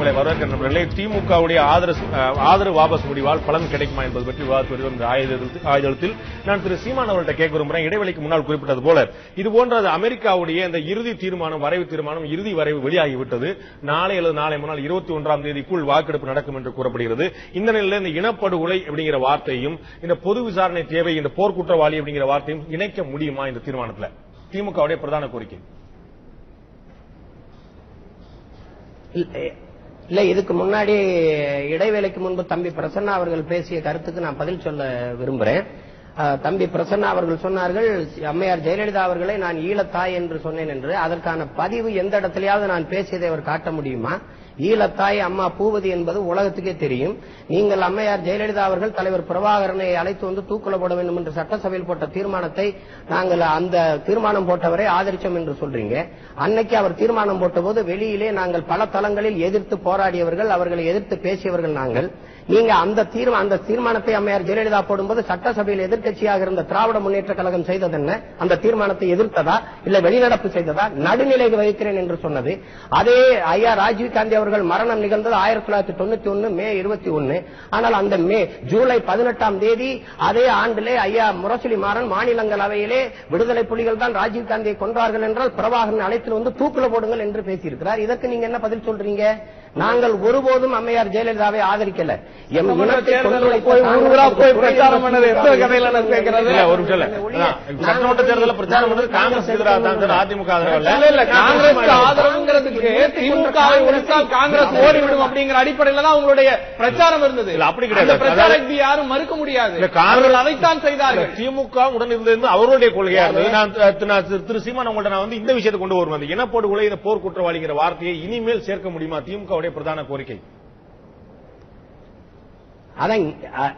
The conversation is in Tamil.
உங்களை வரவேற்கிற நண்பர்களே திமுகவுடைய ஆதரவு வாபஸ் முடிவால் பலன் கிடைக்குமா என்பது பற்றி விவாதித்து வருகிறோம் இந்த ஆயுதத்தில் நான் திரு சீமான் அவர்கள்ட்ட கேட்க விரும்புகிறேன் இடைவெளிக்கு முன்னால் குறிப்பிட்டது போல இது போன்ற அமெரிக்காவுடைய இந்த இறுதி தீர்மானம் வரைவு தீர்மானம் இறுதி வரைவு வெளியாகிவிட்டது நாளை அல்லது நாளை முன்னால் இருபத்தி ஒன்றாம் தேதிக்குள் வாக்கெடுப்பு நடக்கும் என்று கூறப்படுகிறது. இந்த நிலையில் இந்த இனப்படுகொலை அப்படிங்கிற வார்த்தையும் இந்த பொது விசாரணை தேவை இந்த போர்க்குற்றவாளி அப்படிங்கிற வார்த்தையும் இணைக்க முடியுமா இந்த தீர்மானத்தில்? திமுகவுடைய பிரதான கோரிக்கை. இல்ல- இதுக்கு முன்னாடி இடைவேளைக்கு முன்பு தம்பி பிரசன்னா அவர்கள் பேசிய கருத்துக்கு நான் பதில் சொல்ல விரும்புறேன். தம்பி பிரசன்னா அவர்கள் சொன்னார்கள் அம்மையார் ஜெயலலிதா அவர்களை நான் ஈழத்தாய் என்று சொன்னேன் என்று. அதற்கான பதிவு எந்த இடத்திலேயாவது நான் பேசியதை அவர் காட்ட முடியுமா? ஈழத்தாய் அம்மா பூவதி என்பது உலகத்துக்கே தெரியும். நீங்கள் அம்மையார் ஜெயலலிதா அவர்கள் தலைவர் பிரபாகரனை அழைத்து வந்து தூக்குல போட வேண்டும் என்று சட்டசபையில் போட்ட தீர்மானத்தை நாங்கள் அந்த தீர்மானம் போட்டவரை ஆதரிச்சோம் என்று சொல்றீங்க. அன்னைக்கு அவர் தீர்மானம் போட்டபோது வெளியிலே நாங்கள் பல தளங்களில் எதிர்த்து போராடியவர்கள் அவர்களை எதிர்த்து பேசியவர்கள் நாங்கள். நீங்க அந்த அந்த தீர்மானத்தை அம்மையார் ஜெயலலிதா போடும்போது சட்டசபையில் எதிர்க்கட்சியாக இருந்த திராவிட முன்னேற்ற கழகம் செய்தது என்ன? அந்த தீர்மானத்தை எதிர்த்ததா? இல்ல வெளிநடப்பு செய்ததா? நடுநிலை வகிக்கிறேன் என்று சொன்னது. அதே ஐயா ராஜீவ் காந்தி அவர்கள் மரணம் நிகழ்ந்தது ஆயிரத்தி தொள்ளாயிரத்தி தொண்ணூத்தி ஒன்னு மே இருபத்தி ஒன்னு. ஆனால் அந்த மே ஜூலை பதினெட்டாம் தேதி அதே ஆண்டிலே ஐயா முரசொலி மாறன் மாநிலங்களவையிலே விடுதலை புலிகள் தான் ராஜீவ் காந்தியை கொன்றார்கள் என்றால் பிரபாகரன் அழைத்து வந்து தூக்குல போடுங்கள் என்று பேசியிருக்கிறார். இதற்கு நீங்க என்ன பதில் சொல்றீங்க? நாங்கள் ஒருபோதும் அம்மையார் ஜெயலலிதாவை ஆதரிக்கல. எம் இனத்தை பிரச்சாரம் காங்கிரஸ் சட்டமன்ற தேர்தலில் பிரச்சாரம் எதிராக அதிமுக ஆதரவு இல்ல. அல்ல இல்ல காங்கிரஸ் ஆதரவுங்கிறதுக்கு ஓடிவிடும் அப்படிங்கிற அடிப்படையில தான் உங்களுடைய பிரச்சாரம் இருந்தது. இல்ல, அப்படி கிடையாது. யாரும் மறுக்க முடியாது. இல்ல, காங்கிரஸ் அதைத்தான் செய்தார்கள். திமுக உடன் இருந்தது அவருடைய கொள்கையா இருந்தது. நான் திரு- சீமான் உங்கள்ட்ட நான் வந்து இந்த விஷயத்தை கொண்டு வருவேன். இனப்படுகொலை இந்த போர் குற்றவாளிங்கிற வார்த்தையை இனிமேல் சேர்க்க முடியுமா? திமுகவுடைய பிரதான கோரிக்கை. அதான் அ-